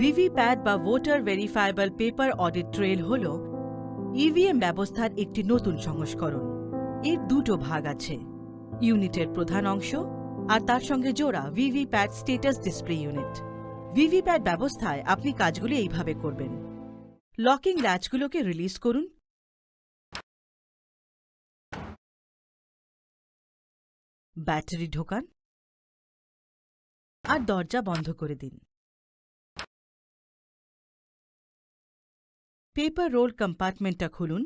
VVPAT বা voter verifiable paper audit trail হল EVM ব্যবস্থার একটি নতুন সংস্করণ। এর দুটো ভাগ আছে, ইউনিটের প্রধান অংশ আর তার সঙ্গে জোড়া VVPAT status display unit. VVPAT ব্যবস্থায় আপনি কাজগুলি এইভাবে করবেন। লকিং ল্যাচগুলোকে রিলিজ করুন। ব্যাটারি ঢোকান। আর দরজা বন্ধ করে দিন। পেপার রোল কম্পার্টমেন্টটা খুলুন।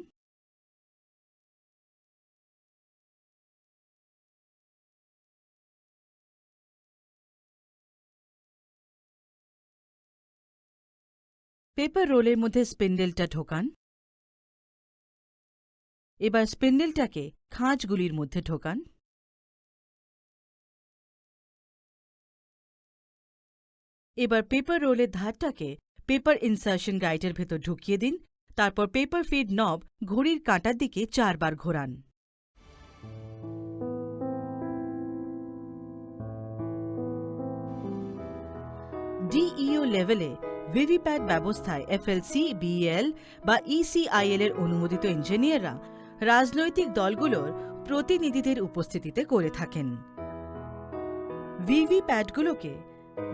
পেপার রোলের মধ্যে স্পিন্ডেলটা ঢোকান। এবার স্পিন্ডেলটাকে খাঁজগুলির মধ্যে ঢোকান। এবার পেপার রোলের ধারটাকে পেপার ইনসার্শন গাইডের ভেতর ঢুকিয়ে দিন, তারপর পেপার ফিড নব ঘড়ির কাঁটার দিকে চারবার ঘোরান। ডিইও লেভেলে ভিভিপ্যাট ব্যবস্থায় এফএলসি বিএল বা ইসিআইএল এর অনুমোদিত ইঞ্জিনিয়াররা রাজনৈতিক দলগুলোর প্রতিনিধিদের উপস্থিতিতে করে থাকেন। ভিভিপ্যাটগুলোকে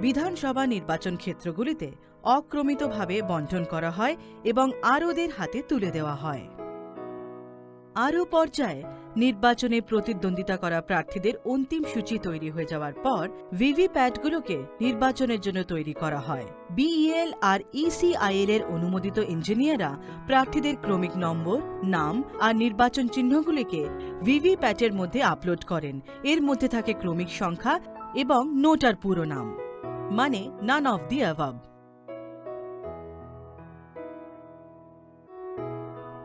বিধানসভা নির্বাচন ক্ষেত্রগুলিতে অক্রমিতভাবে বন্টন করা হয় এবং আরওদের হাতে তুলে দেওয়া হয়। আরও পর্যায়ে নির্বাচনে প্রতিদ্বন্দ্বিতা করা প্রার্থীদের অন্তিম সূচি তৈরি হয়ে যাওয়ার পর ভিভিপ্যাটগুলোকে নির্বাচনের জন্য তৈরি করা হয়। বিইএল আর ইসিআইএল এর অনুমোদিত ইঞ্জিনিয়াররা প্রার্থীদের ক্রমিক নম্বর, নাম আর নির্বাচন চিহ্নগুলিকে ভিভিপ্যাটের মধ্যে আপলোড করেন। এর মধ্যে থাকে ক্রমিক সংখ্যা এবং নোটার পুরো নাম। মানে নান অফ দি অ্যাভাব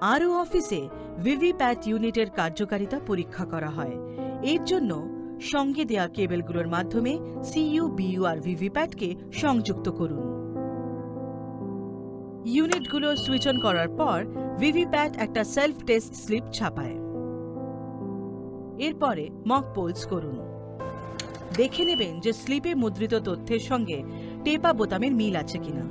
আরও অফিসে ভিভিপ্যাট ইউনিটের কার্যকারিতা পরীক্ষা করা হয়। এর জন্য সঙ্গে দেয়া কেবলগুলোর মাধ্যমে সিইউ, বিইউ আর ভিভিপ্যাটকে সংযুক্ত করুন। ইউনিটগুলো সুইচ অন করার পর ভিভিপ্যাট একটা সেলফ টেস্ট স্লিপ ছাপায়। এরপরে মক পোলস করুন। দেখে নেবেন যে স্লিপে মুদ্রিত তথ্যের সঙ্গে টেপা বোতামের মিল আছে কিনা।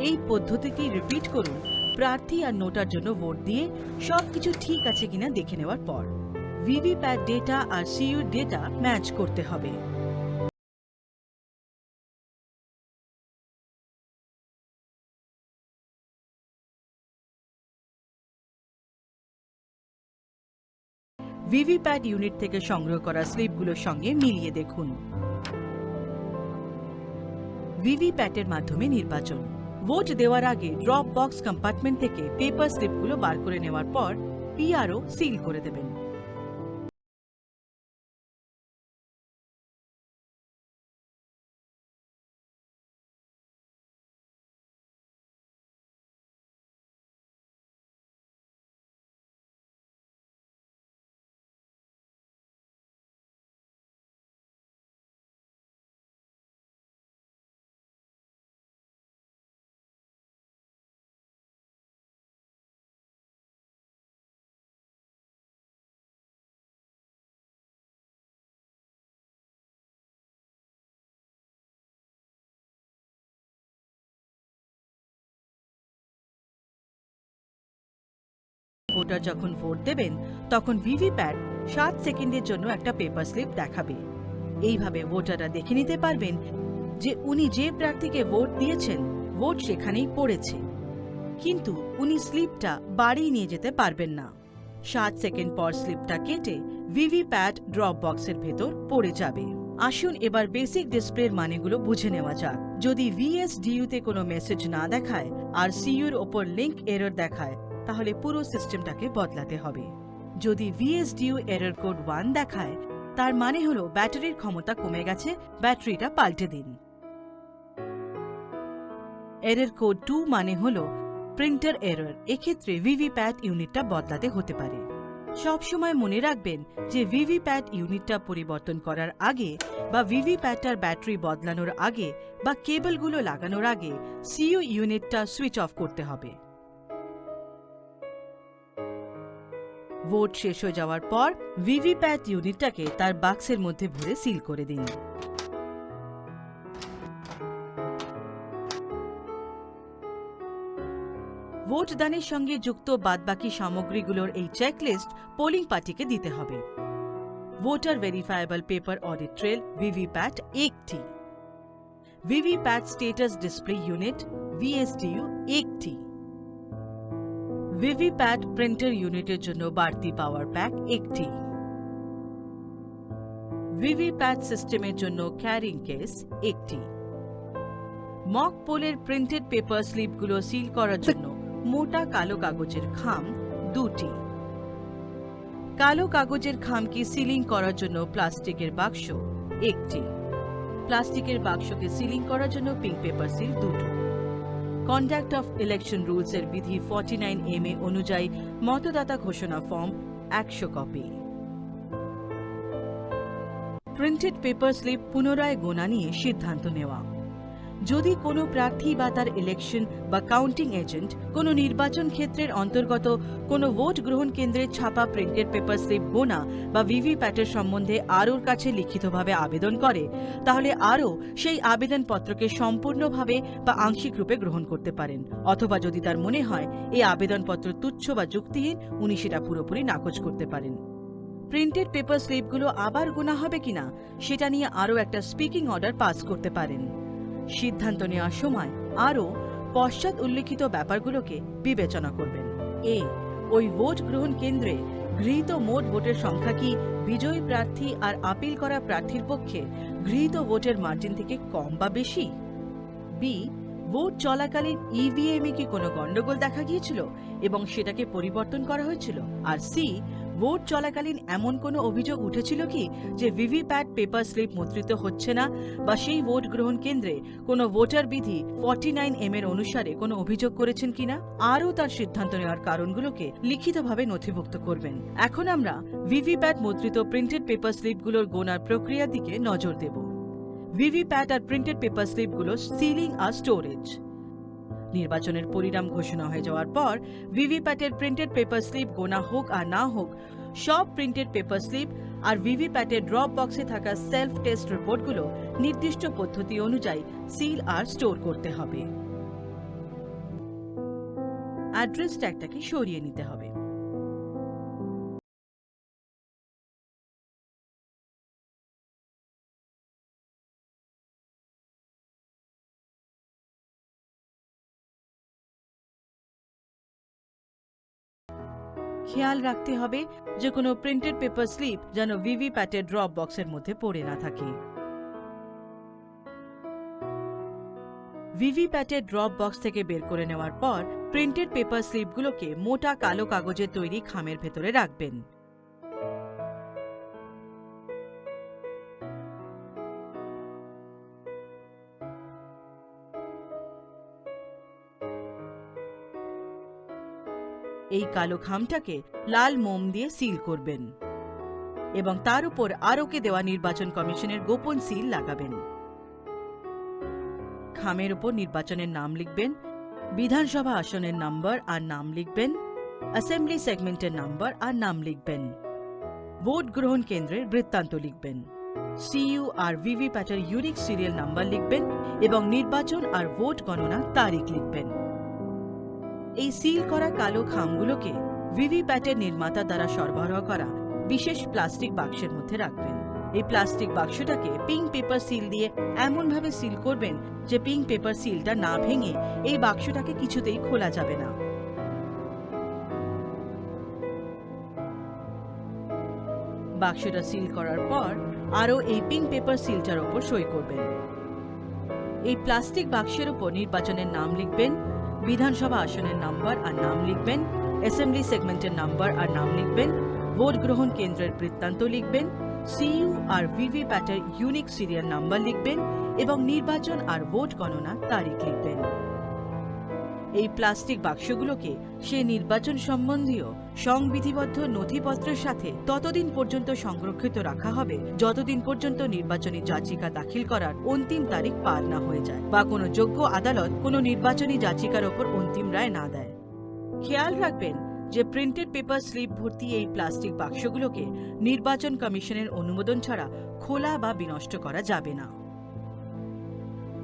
এই পদ্ধতিটি রিপিট করুন প্রার্থী আর নোটার জন্য ভোট দিয়ে সবকিছু ঠিক আছে কিনা দেখে নেওয়ার পর ভিভিপ্যাট ডেটা আর সিইউর ডেটা ম্যাচ করতে হবে। ভিভিপ্যাট ইউনিট থেকে সংগ্রহ করা স্লিপগুলোর সঙ্গে মিলিয়ে দেখুন। ভিভিপ্যাটের মাধ্যমে নির্বাচন। ভোট দেওয়ার আগে ড্রপ বক্স কম্পার্টমেন্ট থেকে পেপার স্লিপগুলো বার করে নেওয়ার পর পিআরও সিল করে দেবেন। ভোটার যখন ভোট দেবেন, তখন ভিভিপ্যাট সাত সেকেন্ডের জন্য একটা পেপার স্লিপ দেখাবে। এইভাবে ভোটাররা দেখে নিতে পারবেন যে উনি যে প্রার্থীকে ভোট দিয়েছেন, ভোট সেখানেই পড়েছে। কিন্তু উনি স্লিপটা বাড়ি নিয়ে যেতে পারবেন না। সাত সেকেন্ড পর স্লিপটা কেটে ভিভিপ্যাট ড্রপ বক্সের ভেতর পড়ে যাবে। আসুন এবার বেসিক ডিসপ্লের মানেগুলো বুঝে নেওয়া যাক। যদি ভিএসডিইউতে কোনো মেসেজ না দেখায় আর সিইউর ওপর লিঙ্ক এরর দেখায় তাহলে পুরো সিস্টেমটাকে বদলাতে হবে। যদি ভিএসডিইউ এরর কোড ওয়ান দেখায়, তার মানে হলো ব্যাটারির ক্ষমতা কমে গেছে, ব্যাটারিটা পাল্টে দিন। এরর কোড টু মানে হলো প্রিন্টার এরর এক্ষেত্রে ভিভিপ্যাট ইউনিটটা বদলাতে হতে পারে। সবসময় মনে রাখবেন যে ভিভিপ্যাট ইউনিটটা পরিবর্তন করার আগে বা ভিভিপ্যাটটার ব্যাটারি বদলানোর আগে বা কেবলগুলো লাগানোর আগে সিইউ ইউনিটটা সুইচ অফ করতে হবে। ভোট শেষ হয়ে যাওয়ার পর ভিভিপ্যাট ইউনিটটাকে তার বাক্সের মধ্যে ভরে সিল করে দিন। ভোট দানের সঙ্গে যুক্ত বাদবাকি সামগ্রীগুলোর এই চেকলিস্ট পোলিং পার্টিকে দিতে হবে। Voter verifiable paper audit trail VVPAT একটি। VVPAT status display unit VSTU একটি। ভিভিপ্যাট প্রিন্টার ইউনিটের জন্য বাড়তি পাওয়ার প্যাক একটি। ভিভিপ্যাট সিস্টেমের জন্য ক্যারিং কেস একটি। মক পোলের প্রিন্টেড পেপার স্লিপগুলো সিল করার জন্য মোটা কালো কাগজের খাম দুটি। কালো কাগজের খামকে সিলিং করার জন্য প্লাস্টিকের বাক্স একটি। প্লাস্টিকের বাক্সকে সিলিং করার জন্য পিঙ্ক পেপার সিল দুটো। কন্ডাক্ট অফ ইলেকশন রুলস এর বিধি ফর্টি নাইন এম এ অনুযায়ী মতদাতা ঘোষণা ফর্ম একশো কপি প্রিন্টেড পেপার স্লিপ পুনরায় গোনা নিয়ে সিদ্ধান্ত নেওয়া। যদি কোনো প্রার্থী বা তার ইলেকশন বা কাউন্টিং এজেন্ট কোনো নির্বাচন ক্ষেত্রের অন্তর্গত কোনো ভোট গ্রহণ কেন্দ্রের ছাপা প্রিন্টেড পেপার স্লিপ গোনা বা ভিভিপ্যাটের সম্বন্ধে আরওর কাছে লিখিতভাবে আবেদন করে, তাহলে আরও সেই আবেদনপত্রকে সম্পূর্ণভাবে বা আংশিক রূপে গ্রহণ করতে পারেন। অথবা যদি তার মনে হয় এই আবেদনপত্র তুচ্ছ বা যুক্তিহীন, উনি সেটা পুরোপুরি নাকচ করতে পারেন। প্রিন্টেড পেপার স্লিপগুলো আবার গোনা হবে কিনা, সেটা নিয়ে আরও একটা স্পিকিং অর্ডার পাস করতে পারেন। সিদ্ধান্ত নেওয়ার সময় আরও পশ্চাৎ উল্লিখিত ব্যাপারগুলোকে বিবেচনা করবেন। এ, ওই ভোট গ্রহণ কেন্দ্রে গৃহীত মোট ভোটের সংখ্যা কি বিজয়ী প্রার্থী আর আপিল করা প্রার্থীর পক্ষে গৃহীত ভোটের মার্জিন থেকে কম বা বেশি? বি, ভোট চলাকালীন ইভিএম এ কি কোনো গন্ডগোল দেখা গিয়েছিল এবং সেটাকে পরিবর্তন করা হয়েছিল? আর সি ভোট চলাকালীন এমন কোনো অভিযোগ উঠেছিল কি যে ভিভিপ্যাট পেপার স্লিপ মুদ্রিত হচ্ছে না? বা সেই ভোট গ্রহণ কেন্দ্রে কোনো ভোটার বিধি ফর্টি নাইন এম এর অনুসারে কোনো অভিযোগ করেছেন কিনা? আরও তার সিদ্ধান্ত নেওয়ার কারণগুলোকে লিখিতভাবে নথিভুক্ত করবেন। এখন আমরা ভিভিপ্যাট মুদ্রিত প্রিন্টেড পেপার স্লিপগুলোর গোনার প্রক্রিয়ার দিকে নজর দেব। ভিভিপ্যাট আর প্রিন্টেড পেপার স্লিপগুলো সিলিং আর স্টোরেজ। নির্বাচনের পরিণাম ঘোষণা হয়ে যাওয়ার পর ভিভিপ্যাটের প্রিন্টেড পেপার স্লিপ গোনা হোক আর না হোক, সব প্রিন্টেড পেপার স্লিপ আর ভিভিপ্যাটের ড্রপ বক্সে থাকা সেলফ টেস্ট রিপোর্টগুলো নির্দিষ্ট পদ্ধতি অনুযায়ী সিল আর স্টোর করতে হবে। অ্যাড্রেস ট্যাগটাকে সরিয়ে নিতে হবে। খেয়াল রাখতে হবে যে কোনো প্রিন্টেড পেপার স্লিপ যেন ভিভিপ্যাটের ড্রপ বক্সের মধ্যে পড়ে না থাকে। ভিভিপ্যাটের ড্রপ বক্স থেকে বের করে নেওয়ার পর প্রিন্টেড পেপার স্লিপগুলোকে মোটা কালো কাগজের তৈরি খামের ভেতরে রাখবেন। এই কালো খামটাকে লাল মোম দিয়ে সিল করবেন এবং তার উপর আরোকে দেওয়া নির্বাচন কমিশনের গোপন সিল লাগাবেন। খামের উপর নির্বাচনের নাম লিখবেন, বিধানসভা আসনের নাম্বার আর নাম লিখবেন, অ্যাসেম্বলি সেগমেন্টের নাম্বার আর নাম লিখবেন, ভোট গ্রহণ কেন্দ্রের বৃত্তান্ত লিখবেন, সিইউ আর ভিভিপ্যাটের ইউনিক সিরিয়াল নাম্বার লিখবেন এবং নির্বাচন আর ভোট গণনা তারিখ লিখবেন। এই সিল করা কালো খামগুলোকে ভিভিপ্যাটের নির্মাতা দ্বারা সরবরাহ করা বিশেষ প্লাস্টিক বাক্সের মধ্যে রাখবেন। এই প্লাস্টিক বাক্সটাকে পিঙ্ক পেপার সিল দিয়ে এমনভাবে সিল করবেন যে পিঙ্ক পেপার সিলটা না ভেঙে এই বাক্সটাকে কিছুতেই খোলা যাবে না। বাক্সটা সিল করার পর আরও এই পিঙ্ক পেপার সিলটার ওপর সই করবেন। এই প্লাস্টিক বাক্সের উপর নির্বাচনের নাম লিখবেন বিধানসভা আসনের নাম্বার আর নাম লিখবেন অ্যাসেম্বলি সেগমেন্টের নাম্বার আর নাম লিখবেন, ভোট গ্রহণ কেন্দ্রের বৃত্তান্ত লিখবেন সিইউ আর ভিভি প্যাটার ইউনিক সিরিয়াল নাম্বার লিখবেন এবং নির্বাচন আর ভোট গণনা তারিখ লিখবেন। এই প্লাস্টিক বাক্সগুলোকে সে নির্বাচন সম্বন্ধীয় সংবিধিবদ্ধ নথিপত্রের সাথে ততদিন পর্যন্ত সংরক্ষিত রাখা হবে, যতদিন পর্যন্ত নির্বাচনী যাচিকা দাখিল করার অন্তিম তারিখ পার না হয়ে যায় বা কোনো যোগ্য আদালত কোনো নির্বাচনী যাচিকার ওপর অন্তিম রায় না দেয়। খেয়াল রাখবেন যে প্রিন্টেড পেপার স্লিপ ভর্তি এই প্লাস্টিক বাক্সগুলোকে নির্বাচন কমিশনের অনুমোদন ছাড়া খোলা বা বিনষ্ট করা যাবে না।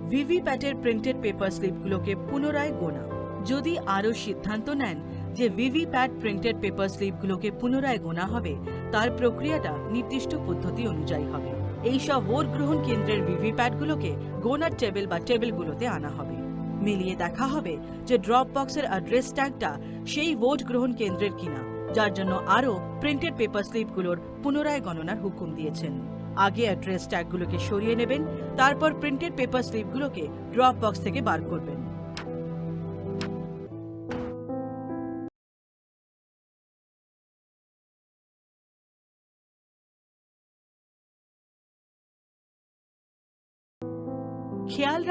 ভিভিপ্যাটের প্রিন্টেড পেপার স্লিপগুলোকে পুনরায় গোনা। যদি আরও সিদ্ধান্ত নেন যে ভিভিপ্যাট প্রিন্টেড পেপার স্লিপগুলোকে পুনরায় গোনা হবে, তার প্রক্রিয়াটা নির্দিষ্ট পদ্ধতি অনুযায়ী হবে। এই সব ভোট গ্রহণ কেন্দ্রের ভিভিপ্যাটগুলোকে গোনার টেবিল বা টেবিলগুলোতে আনা হবে। মিলিয়ে দেখা হবে যে ড্রপ বক্সের অ্যাড্রেস ট্যাগটা সেই ভোট গ্রহণ কেন্দ্রের কিনা, যার জন্য আরও প্রিন্টেড পেপার স্লিপগুলোর পুনরায় গণনার হুকুম দিয়েছেন। আগে অ্যাড্রেস ট্যাগগুলোকে সরিয়ে নেবেন, তারপর প্রিন্টেড পেপার স্লিপগুলোকে ড্রপ বক্স থেকে বার করবেন।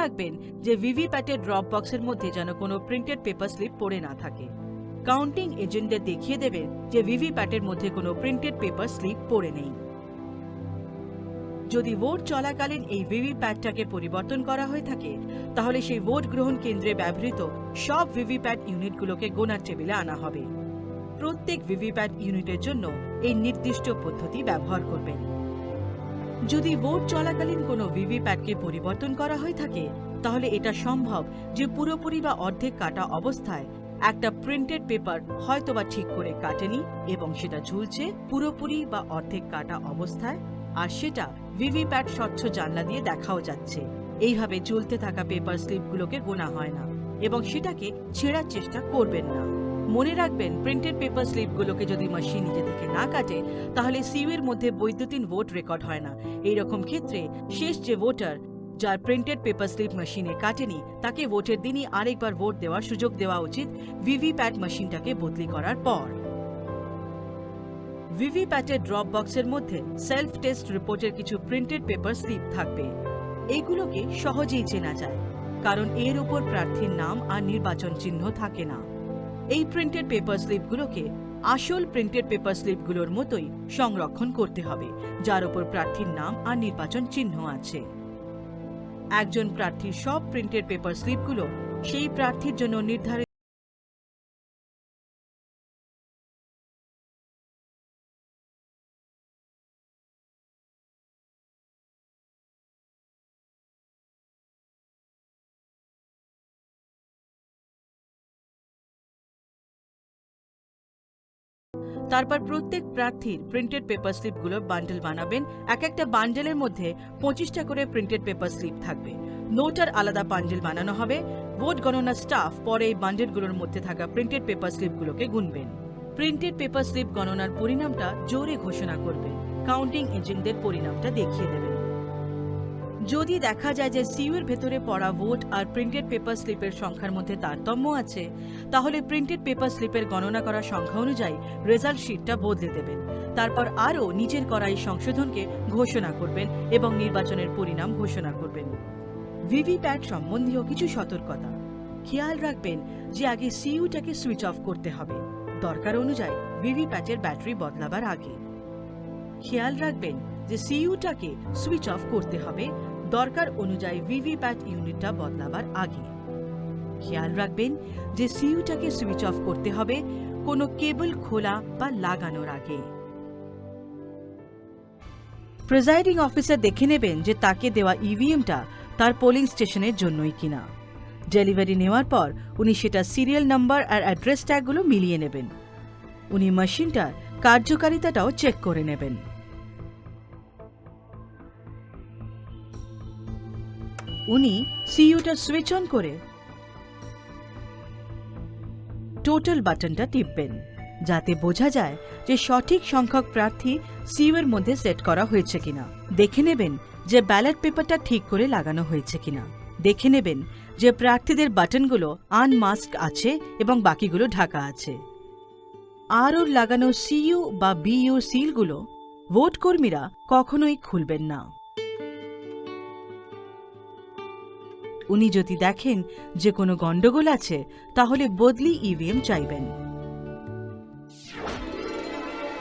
রাখবেন যে ভিভিপ্যাটের ড্রপ বক্সের মধ্যে যেন কোনো প্রিন্টেড পেপার স্লিপ পড়ে না থাকে। কাউন্টিং এজেন্টদের দেখিয়ে দেবেন যে ভিভিপ্যাটের মধ্যে কোনো প্রিন্টেড পেপার স্লিপ পড়ে নেই। যদি ভোট চলাকালীন এই ভিভিপ্যাটটাকে পরিবর্তন করা হয়ে থাকে, তাহলে সেই ভোট গ্রহণ কেন্দ্রে ব্যবহৃত সব ভিভিপ্যাট ইউনিটগুলোকে গোনার টেবিলে আনা হবে। প্রত্যেক ভিভিপ্যাট ইউনিটের জন্য এই নির্দিষ্ট পদ্ধতি ব্যবহার করবেন। যদি ভোট চলাকালীন কোনো ভিভিপ্যাটকে পরিবর্তন করা হয়ে থাকে, তাহলে এটা সম্ভব যে পুরোপুরি বা অর্ধেক কাটা অবস্থায় একটা প্রিন্টেড পেপার হয়তোবা ঠিক করে কাটেনি এবং সেটা ঝুলছে পুরোপুরি বা অর্ধেক কাটা অবস্থায়, আর সেটা ভিভিপ্যাট স্বচ্ছ জানলা দিয়ে দেখাও যাচ্ছে। এইভাবে ঝুলতে থাকা পেপার স্লিপগুলোকে গোনা হয় না এবং সেটাকে ছেঁড়ার চেষ্টা করবেন না। মনে রাখবেন প্রিন্টেড পেপার স্লিপগুলোকে যদি মেশিন নিজে থেকে না কাটে, তাহলে সিউয়ের মধ্যে বৈদ্যুতিন ভোট রেকর্ড হয় না। এই রকম ক্ষেত্রে শেষ যে ভোটার যার প্রিন্টেড পেপার স্লিপ মেশিনে কাটেনি, তাকে ভোটের দিনই আরেকবার ভোট দেওয়ার সুযোগ দেওয়া উচিত ভিভিপ্যাট মেশিনটাকে বদলি করার পর। ভিভিপ্যাটের ড্রপ বক্সের মধ্যে সেলফ টেস্ট রিপোর্টের কিছু প্রিন্টেড পেপার স্লিপ থাকবে। এইগুলোকে সহজেই চেনা যায়, কারণ এর উপর প্রার্থীর নাম আর নির্বাচন চিহ্ন থাকে না। এই প্রিন্টেড পেপার স্লিপগুলোকে আসল প্রিন্টেড পেপার স্লিপগুলোর মতোই সংরক্ষণ করতে হবে, যার উপর প্রার্থীর নাম আর নির্বাচন চিহ্ন আছে। একজন প্রার্থীর সব প্রিন্টেড পেপার স্লিপগুলো সেই প্রার্থীর জন্য নির্ধারিত তারপর প্রত্যেক প্রার্থীর প্রিন্টেড পেপার স্লিপগুলোর বান্ডেল বানাবেন। এক একটা বান্ডেলের মধ্যে পঁচিশটা করে প্রিন্টেড পেপার স্লিপ থাকবে। নোটার আলাদা বান্ডেল বানানো হবে। ভোট গণনা স্টাফ পরে এই বান্ডেলগুলোর মধ্যে থাকা প্রিন্টেড পেপার স্লিপগুলোকে গুনবেন। প্রিন্টেড পেপার স্লিপ গণনার পরিণামটা জোরে ঘোষণা করবে কাউন্টিং এজেন্টদের পরিণামটা দেখিয়ে দেবেন। যদি দেখা যায় যে সিইউর ভেতরে পড়া ভোট আর প্রিন্টেড পেপার স্লিপের সংখ্যার মধ্যে তারতম্য আছে, তাহলে প্রিন্টেড পেপার স্লিপের গণনা করা সংখ্যা অনুযায়ী রেজাল্ট শিটটা বদলে দেবেন। তারপর আরও নিজের করা এই সংশোধনকে ঘোষণা করবেন এবং নির্বাচনের পরিণাম ঘোষণা করবেন। ভিভিপ্যাট সম্বন্ধীয় কিছু সতর্কতা। খেয়াল রাখবেন যে আগে সিইউটাকে সুইচ অফ করতে হবে। দরকার অনুযায়ী ভিভিপ্যাটের ব্যাটারি বদলাবার আগে। খেয়াল রাখবেন যে সিইউটাকে সুইচ অফ করতে হবে দরকার অনুযায়ী ভিভিপ্যাট ইউনিটটা বদলাবার আগে। খেয়াল রাখবেন যে সিইউটাকে সুইচ অফ করতে হবে কোনো কেবল খোলা বা লাগানোর আগে। প্রিজাইডিং অফিসার দেখে নেবেন যে তাকে দেওয়া ইভিএমটা তার পোলিং স্টেশনের জন্যই কিনা। ডেলিভারি নেওয়ার পর উনি সেটা সিরিয়াল নাম্বার আর অ্যাড্রেস ট্যাগগুলো মিলিয়ে নেবেন। উনি মেশিনটার কার্যকারিতাটাও চেক করে নেবেন। উনি সিইউটা সুইচ অন করে টোটাল বাটনটা টিপবেন, যাতে বোঝা যায় যে সঠিক সংখ্যক প্রার্থী সিইউ এর মধ্যে সেট করা হয়েছে কিনা। দেখে নেবেন যে ব্যালট পেপারটা ঠিক করে লাগানো হয়েছে কিনা। দেখে নেবেন যে প্রার্থীদের বাটনগুলো আনমাস্ক আছে এবং বাকিগুলো ঢাকা আছে। আর ওর লাগানো সিইউ বা বিইউ সিলগুলো ভোট কর্মীরা কখনোই খুলবেন না। উনি যদি দেখেন যে কোনো গন্ডগোল আছে, তাহলে বদলি ইভিএম চাইবেন।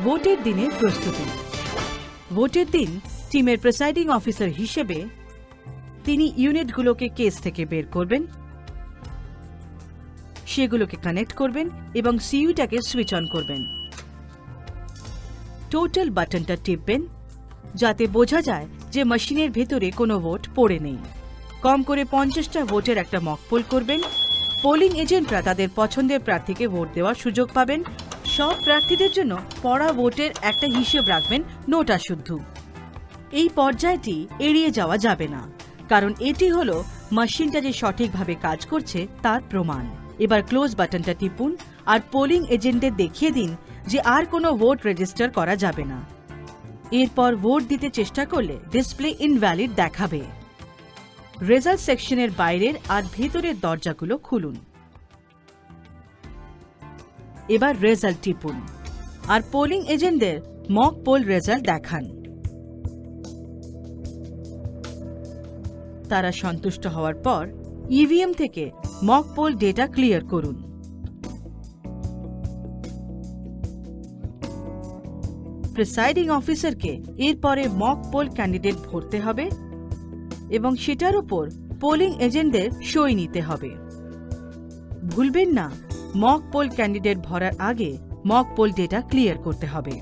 ভোটের দিনের প্রস্তুতি। ভোটের দিন টিমের প্রেসাইডিং অফিসার হিসেবে তিনি ইউনিটগুলোকে কেস থেকে বের করবেন, সেগুলোকে কানেক্ট করবেন এবং সিইউটাকে সুইচ অন করবেন। টোটাল বাটনটা টিপবেন, যাতে বোঝা যায় যে মেশিনের ভেতরে কোনো ভোট পড়ে নেই। কম করে পঞ্চাশটা ভোটের একটা মকপোল করবেন। পোলিং এজেন্টরা তাদের পছন্দের প্রার্থীকে ভোট দেওয়ার সুযোগ পাবেন। সব প্রার্থীদের জন্য পড়া ভোটের একটা হিসেব রাখবেন নোটা শুদ্ধ। এই পর্যায়টি এড়িয়ে যাওয়া যাবে না, কারণ এটি হলো মেশিনটা যে সঠিকভাবে কাজ করছে তার প্রমাণ। এবার ক্লোজ বাটনটা টিপুন আর পোলিং এজেন্টদের দেখিয়ে দিন যে আর কোনো ভোট রেজিস্টার করা যাবে না। এরপর ভোট দিতে চেষ্টা করলে ডিসপ্লে ইনভ্যালিড দেখাবে। রেজাল্ট সেকশনের বাইরের আর ভেতরের দরজাগুলো খুলুন। এবার রেজাল্ট টিপুন আর পোলিং এজেন্টদের মক পোল রেজাল্ট দেখান। তারা সন্তুষ্ট হওয়ার পর ইভিএম থেকে মক পোল ডেটা ক্লিয়ার করুন। প্রিসাইডিং অফিসারকে এরপরে মক পোল ক্যান্ডিডেট ভরতে হবে এবং সেটার উপর পোলিং এজেন্টদের সই নিতে হবে। ভুলবেন না, মক পোল ক্যান্ডিডেট ভরার আগে মক পোল ডেটা ক্লিয়ার করতে হবে।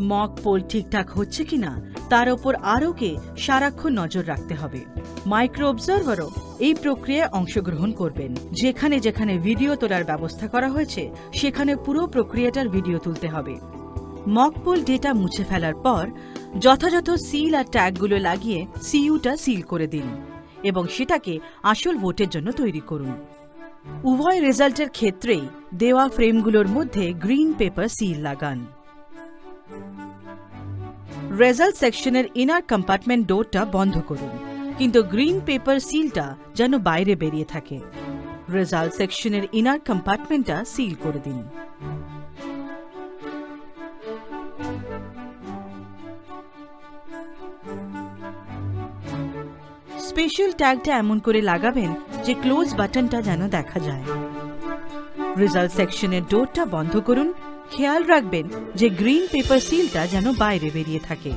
মক পোল ঠিকঠাক হচ্ছে কিনা, তার ওপর আরও কে সারাক্ষণ নজর রাখতে হবে। মাইক্রো অবজারভারও এই প্রক্রিয়ায় অংশগ্রহণ করবেন। যেখানে যেখানে ভিডিও তোলার ব্যবস্থা করা হয়েছে, সেখানে পুরো প্রক্রিয়াটার ভিডিও তুলতে হবে। মকপোল ডেটা মুছে ফেলার পর যথাযথ সিল আর ট্যাগগুলো লাগিয়ে সিইউটা সিল করে দিন এবং সেটাকে আসল ভোটের জন্য তৈরি করুন। উভয় রেজাল্টের ক্ষেত্রেই দেওয়া ফ্রেমগুলোর মধ্যে গ্রিন পেপার সিল লাগান। রেজাল্ট সেকশনের ইনার কম্পার্টমেন্ট ডোরটা বন্ধ করুন, কিন্তু গ্রিন পেপার সিলটা যেন বাইরে বেরিয়ে থাকে। রেজাল্ট সেকশনের ইনার কম্পার্টমেন্টটা সিল করে দিন। স্পেশাল ট্যাগটা এমন করে লাগাবেন যে ক্লোজ বাটনটা যেন দেখা যায়। রেজাল্ট সেকশনের ডোরটা বন্ধ করুন। খেয়াল রাখবেন যে গ্রিন পেপার সিলটা যেন বাইরে বেরিয়ে থাকে।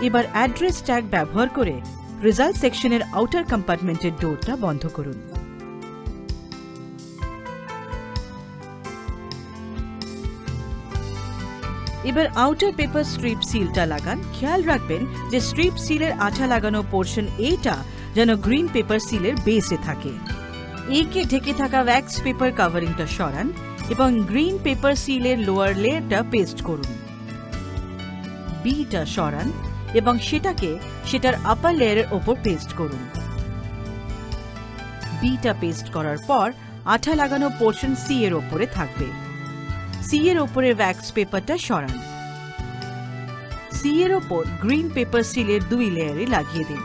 এবার অ্যাড্রেস ট্যাগ ব্যবহার করে রেজাল্ট সেকশনের আউটার কম্পার্টমেন্টের ডোরটা বন্ধ করুন। এবার আউটার পেপার স্ট্রিপ সিলটা লাগান। খেয়াল রাখবেন যে স্ট্রিপ সিলের আঠা লাগানো পোর্শন এটা যেন গ্রিন পেপার সিলের বেসে থাকে। একে ঢেকে থাকা ওয়্যাক্স পেপার কাভারিংটা সরান এবং গ্রিন পেপার সিলের লোয়ার লেয়ারটা পেস্ট করুন। বিটা সরান এবং সেটাকে সেটার আপার লেয়ারের ওপর পেস্ট করুন। বিটা পেস্ট করার পর আঠা লাগানো পোর্শন সি এর ওপরে থাকবে। সি এর ওপরে ওয়্যাক্স পেপারটা সরান। সি এর ওপর গ্রিন পেপার সিলের দুই লেয়ারে লাগিয়ে দিন।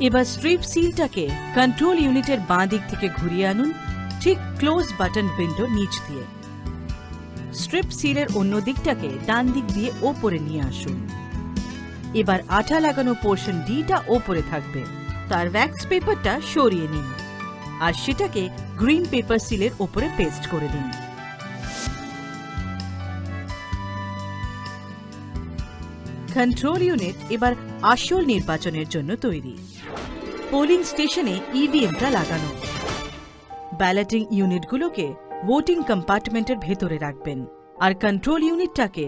এবার স্ট্রিপ সিলটাকে কন্ট্রোল ইউনিটের বাঁ দিক থেকে ঘুরিয়ে আনুন, ঠিক ক্লোজ বাটন উইন্ডো নিচ দিয়ে। স্ট্রিপ সিলের অন্য দিকটাকে ডান দিক দিয়ে ওপরে নিয়ে আসুন। এবার আঠা লাগানো পোর্শন ডিটা ওপরে থাকবে। তার ওয়্যাক্স পেপারটা সরিয়ে নিন। আর সেটাকে গ্রিন পেপার সিলের ওপরে পেস্ট করে দিন। কন্ট্রোল ইউনিট এবার আসল নির্বাচনের জন্য তৈরি। পোলিং স্টেশনে ইভিএমটা লাগানো। ব্যালটিং ইউনিটগুলোকে ভোটিং কম্পার্টমেন্টের ভেতরে রাখবেন আর কন্ট্রোল ইউনিটটাকে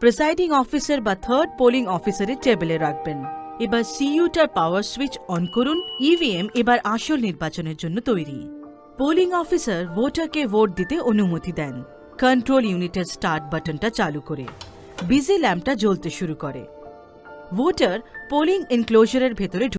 প্রিসাইডিং অফিসার বা থার্ড পোলিং অফিসারের টেবিলে রাখবেন। এবার সিইউটার পাওয়ার সুইচ অন করুন ইভিএম এবার আসল নির্বাচনের জন্য তৈরি। পোলিং অফিসার ভোটারকে ভোট দিতে অনুমতি দেন। কন্ট্রোল ইউনিটের স্টার্ট বাটনটা চালু করে। বিজি ল্যাম্পটা জ্বলতে শুরু করে। ভোটার পোলিং এনক্লোজারের ভেতরে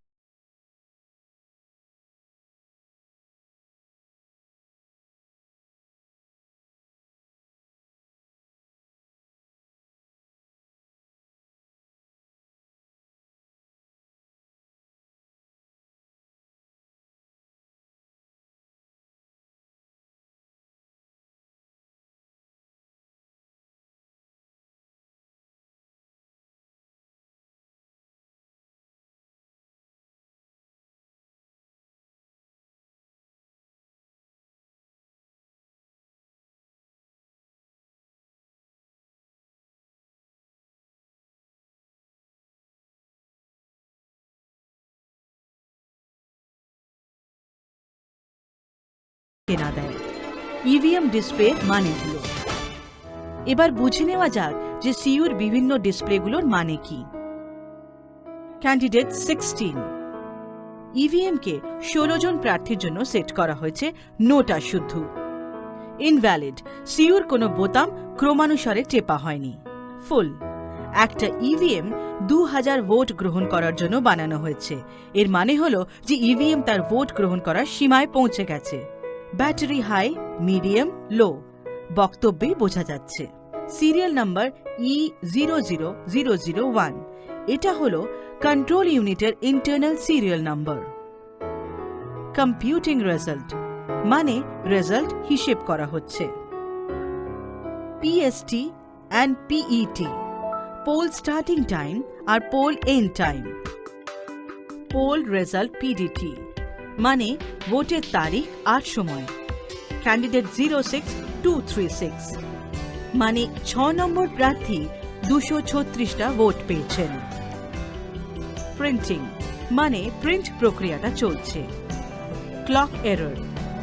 কেনা দেয়। ইভিএম ডিসপ্লে মানে হলো এবার বুঝে নেওয়া যাক যে সিইউর বিভিন্ন ডিসপ্লেগুলোর মানে কি। ক্যান্ডিডেট সিক্সটিন ইভিএমকে ষোলো জন প্রার্থীর জন্য সেট করা হয়েছে নোটা শুদ্ধ। ইনভ্যালিড সিউর কোনো বোতাম ক্রমানুসারে টেপা হয়নি। ফুল একটা ইভিএম দু হাজার ভোট গ্রহণ করার জন্য বানানো হয়েছে। এর মানে হলো যে ইভিএম তার ভোট গ্রহণ করার সীমায় পৌঁছে গেছে। ব্যাটারি হাই, মিডিয়াম লো বক্তব্যেই বোঝা যাচ্ছে। Serial number E zero zero zero zero one এটা হলো কন্ট্রোল ইউনিটের internal serial number computing result মানে রেজাল্ট হিসেব করা হচ্ছে। PST and PET poll starting time R poll end time poll result PDT মানে ভোটের তারিখ আর সময়। Candidate zero six two three six মানে ছ নম্বর প্রার্থী দুশো ছত্রিশটা ভোট পেয়েছেন। প্রিন্টিং মানে প্রিন্ট প্রক্রিয়াটা চলছে। ক্লক এরর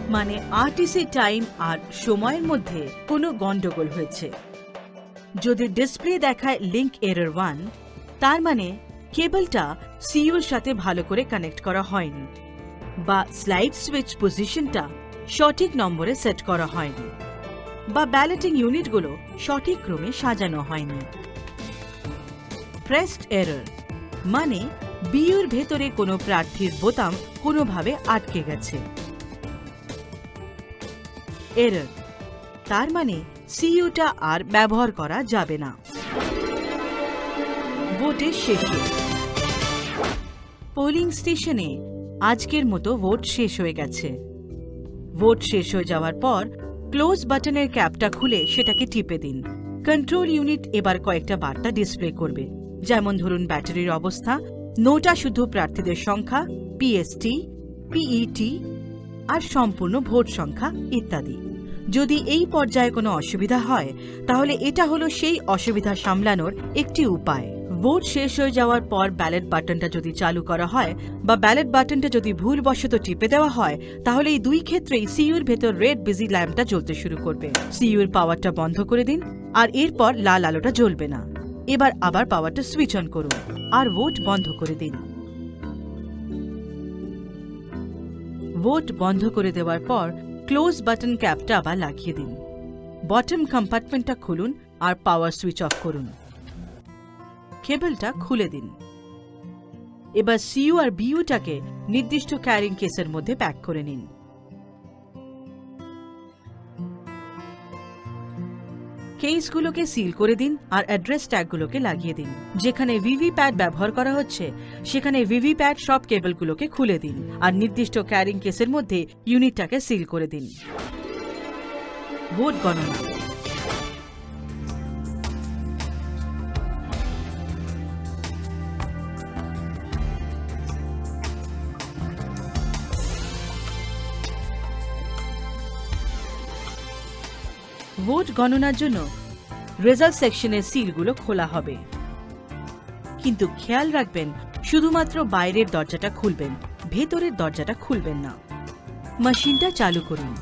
মানে আরটিসি টাইম আর সময়ের মধ্যে কোনো গন্ডগোল হয়েছে। যদি ডিসপ্লে দেখায় লিঙ্ক এরর ওয়ান তার মানে কেবলটা সিইউর সাথে ভালো করে কানেক্ট করা হয়নি। বা স্লাইড সুইচ পজিশনটা সঠিক নম্বরে সেট করা হয়নি বা ব্যালেটিং ইউনিটগুলো সঠিক ক্রমে সাজানো হয়নি। প্রেসড এরর মানে বিউর ভেতরে কোনো প্রার্থীর বোতাম কোনোভাবে আটকে গেছে। এরর তার মানে সিইউটা আর ব্যবহার করা যাবে না। ভোটের শেষে। পোলিং স্টেশনে আজকের মতো ভোট শেষ হয়ে গেছে। ভোট শেষ হয়ে যাওয়ার পর ক্লোজ বাটনের ক্যাপটা খুলে সেটাকে টিপে দিন। কন্ট্রোল ইউনিট এবার কয়েকটা বার্তা ডিসপ্লে করবে। যেমন ধরুন ব্যাটারির অবস্থা, নোটা শুধু প্রার্থীদের সংখ্যা পিএসটি পিইটি আর সম্পূর্ণ ভোট সংখ্যা ইত্যাদি। যদি এই পর্যায়ে কোনো অসুবিধা হয়, তাহলে এটা হলো সেই অসুবিধা সামলানোর একটি উপায়। ভোট শেষ হয়ে যাওয়ার পর ব্যালট বাটনটা যদি চালু করা হয় বা ব্যালট বাটনটা যদি ভুলবশত টিপে দেওয়া হয়, তাহলে এই দুই ক্ষেত্রেই সিইউর ভেতর রেড বিজি ল্যাম্পটা জ্বলতে শুরু করবে। সিইউর পাওয়ারটা বন্ধ করে দিন, আর এরপর লাল আলোটা জ্বলবে না। এবার আবার পাওয়ারটা সুইচ অন করুন, আর ভোট বন্ধ করে দিন। ভোট বন্ধ করে দেওয়ার পর ক্লোজ বাটন ক্যাপটা আবার লাগিয়ে দিন। বটম কম্পার্টমেন্টটা খুলুন, আর পাওয়ার সুইচ অফ করুন। কেবলটা খুলে দিন। এবার সিইউ আর বিইউটাকে নির্দিষ্ট ক্যারিং কেসের মধ্যে প্যাক করে নিন। কেসগুলোকে সিল করে দিন আর অ্যাড্রেস ট্যাগগুলোকে লাগিয়ে দিন। যেখানে ভিভিপ্যাড ব্যবহার করা হচ্ছে, সেখানে ভিভিপ্যাড সব কেবলগুলোকে খুলে দিন আর নির্দিষ্ট ক্যারিং কেসের মধ্যে ইউনিটটাকে সিল করে দিন। ভোট গণনা। ভোট গণনার জন্য রেজাল্ট সেকশনের সিলগুলো খোলা হবে। কিন্তু খেয়াল রাখবেন, শুধুমাত্র বাইরের দরজাটা খুলবেন, ভেতরের দরজাটা খুলবেন না। মেশিনটা চালু করুন।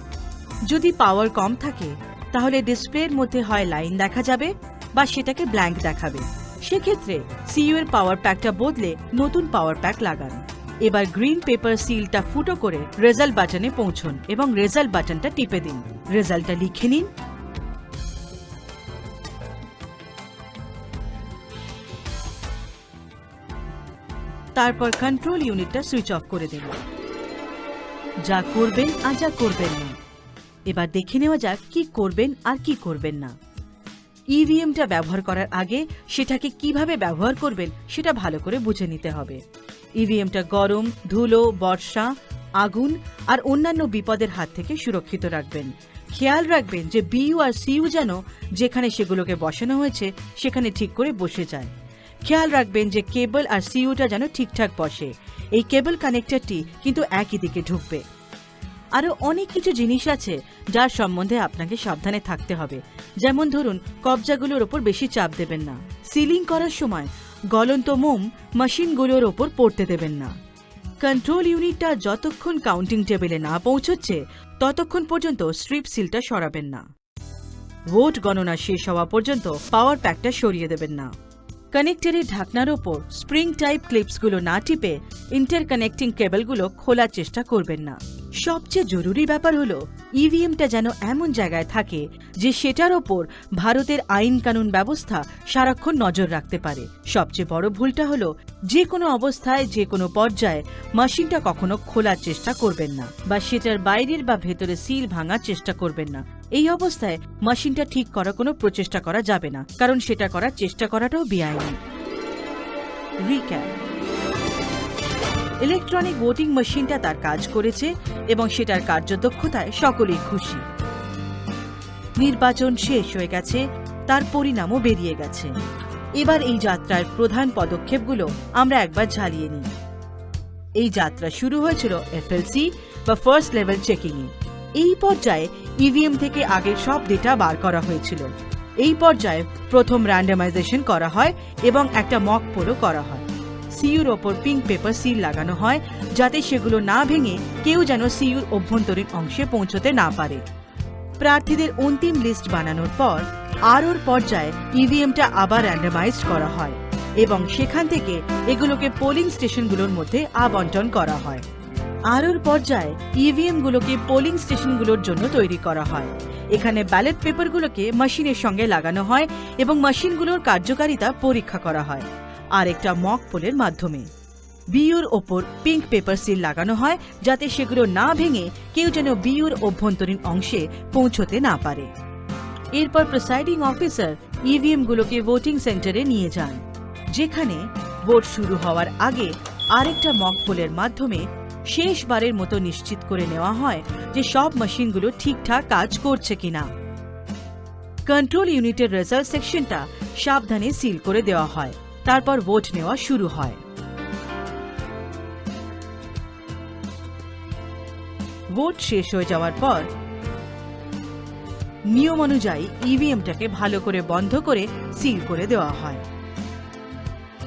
যদি পাওয়ার কম থাকে, তাহলে ডিসপ্লের মধ্যে হয় লাইন দেখা যাবে বা সেটাকে ব্ল্যাঙ্ক দেখাবে। সেক্ষেত্রে সিইউ এর পাওয়ার প্যাকটা বদলে নতুন পাওয়ার প্যাক লাগান। এবার গ্রিন পেপার সিলটা ফুটো করে রেজাল্ট বাটনে পৌঁছন এবং রেজাল্ট বাটনটা টিপে দিন। রেজাল্টটা লিখে নিন তারপর কন্ট্রোল ইউনিটটা সুইচ অফ করে দিন যা করবেন আর যা করবেন না। এবার দেখে নেওয়া যাক কি করবেন আর কি করবেন না। ইভিএমটা ব্যবহার করার আগে সেটাকে কীভাবে ব্যবহার করবেন সেটা ভালো করে বুঝে নিতে হবে। ইভিএমটা গরম, ধুলো, বর্ষা, আগুন আর অন্যান্য বিপদের হাত থেকে সুরক্ষিত রাখবেন। খেয়াল রাখবেন যে বিইউ আর সিইউ যেন যেখানে সেগুলোকে বসানো হয়েছে সেখানে ঠিক করে বসে যায়। খেয়াল রাখবেন যে কেবল আর সিইউটা যেন ঠিকঠাক বসে। এই কেবল কানেক্টরটি কিন্তু একই দিকে ঢুকবে। আরও অনেক কিছু জিনিস আছে যার সম্বন্ধে আপনাকে সাবধানে থাকতে হবে। যেমন ধরুন, কবজাগুলোর ওপর বেশি চাপ দেবেন না। সিলিং করার সময় গলন্ত মোম মেশিনগুলোর ওপর পড়তে দেবেন না। কন্ট্রোল ইউনিটটা যতক্ষণ কাউন্টিং টেবিলে না পৌঁছচ্ছে, ততক্ষণ পর্যন্ত স্ট্রিপ সিলটা সরাবেন না। ভোট গণনা শেষ হওয়া পর্যন্ত পাওয়ার প্যাকটা সরিয়ে দেবেন না। কানেক্টরের ঢাকনার ওপর স্প্রিং টাইপ ক্লিপসগুলো না টিপে ইন্টারকানেক্টিং কেবলগুলো খোলার চেষ্টা করবেন না। সবচেয়ে জরুরি ব্যাপার হলো ইভিএমটা যেন এমন জায়গায় থাকে যে সেটার ওপর ভারতের আইন কানুন ব্যবস্থা সারাক্ষণ নজর রাখতে পারে। সবচেয়ে বড় ভুলটা হলো, যে কোনো অবস্থায়, যে কোনো পর্যায়ে মেশিনটা কখনো খোলার চেষ্টা করবেন না বা সেটার বাইরের বা ভেতরে সিল ভাঙার চেষ্টা করবেন না। এই অবস্থায় মেশিনটা ঠিক করার কোনো প্রচেষ্টা করা যাবে না, কারণ সেটা করার চেষ্টা করাটাও বেআইনি। রিক্যাপ ইলেকট্রনিক ভোটিং মেশিনটা তার কাজ করেছে এবং সেটার কার্যদক্ষতায় সকলেই খুশি। নির্বাচন শেষ হয়ে গেছে, তার পরিণামও বেরিয়ে গেছে। এবার এই যাত্রার প্রধান পদক্ষেপগুলো আমরা একবার ঝালিয়ে নিই। এই যাত্রা শুরু হয়েছিল এফএলসি বা ফার্স্ট লেভেল চেকিং এ এই পর্যায়ে ইভিএম থেকে আগের সব ডেটা বার করা হয়েছিল। এই পর্যায়ে প্রথম র্যান্ডামাইজেশন করা হয় এবং একটা মক পোলও করা হয়। সিইউর ওপর পিঙ্ক পেপার সিল লাগানো হয়, যাতে সেগুলো না ভেঙে কেউ যেন সিইউর অভ্যন্তরীণ অংশে পৌঁছতে না পারে। প্রার্থীদের অন্তিম লিস্ট বানানোর পর আরওর পর্যায়ে ইভিএমটা আবার র্যান্ডামাইজড করা হয় এবং সেখান থেকে এগুলোকে পোলিং স্টেশনগুলোর মধ্যে আবন্টন করা হয়। আরওর পর্যায়ে ইভিএমগুলোকে পোলিং স্টেশনগুলোর জন্য তৈরি করা হয়। এখানে ব্যালট পেপারগুলোকে মেশিনের সঙ্গে লাগানো হয় এবং মেশিনগুলোর কার্যকারিতা পরীক্ষা করা হয়। আর একটা মক পোলের মাধ্যমে। বিয়ুর ওপর পিঙ্ক পেপার সিল লাগানো হয় যাতে সেগুলো না ভেঙে কেউ যেন বিয়ুর অভ্যন্তরীণ অংশে পৌঁছতে না পারে। এরপর প্রিসাইডিং অফিসার ইভিএম গুলোকে ভোটিং সেন্টারে নিয়ে যান, যেখানে ভোট শুরু হওয়ার আগে আরেকটা মক পোলের মাধ্যমে শেষবারের মতো নিশ্চিত করে নেওয়া হয় যে সব মেশিনগুলো ঠিকঠাক কাজ করছে কিনা। কন্ট্রোল ইউনিটের রেজাল্ট সেকশনটা সাবধানে সিল করে দেওয়া হয়। তারপর ভোট নেওয়া শুরু হয়। ভোট শেষ হয়ে যাওয়ার পর নিয়ম অনুযায়ী ইভিএমটাকে ভালো করে বন্ধ করে সিল করে দেওয়া হয়।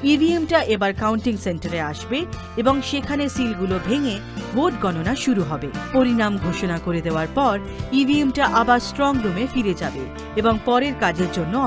ইভিএমটা এবার কাউন্টিং সেন্টারে আসবে এবং সেখানে সিলগুলো ভেঙে ভোট গণনা শুরু হবে। পরিণাম ঘোষণা করে দেওয়ার পর ইভিএমটা আবার স্ট্রং রুমে ফিরে যাবে এবং পরের কাজের জন্য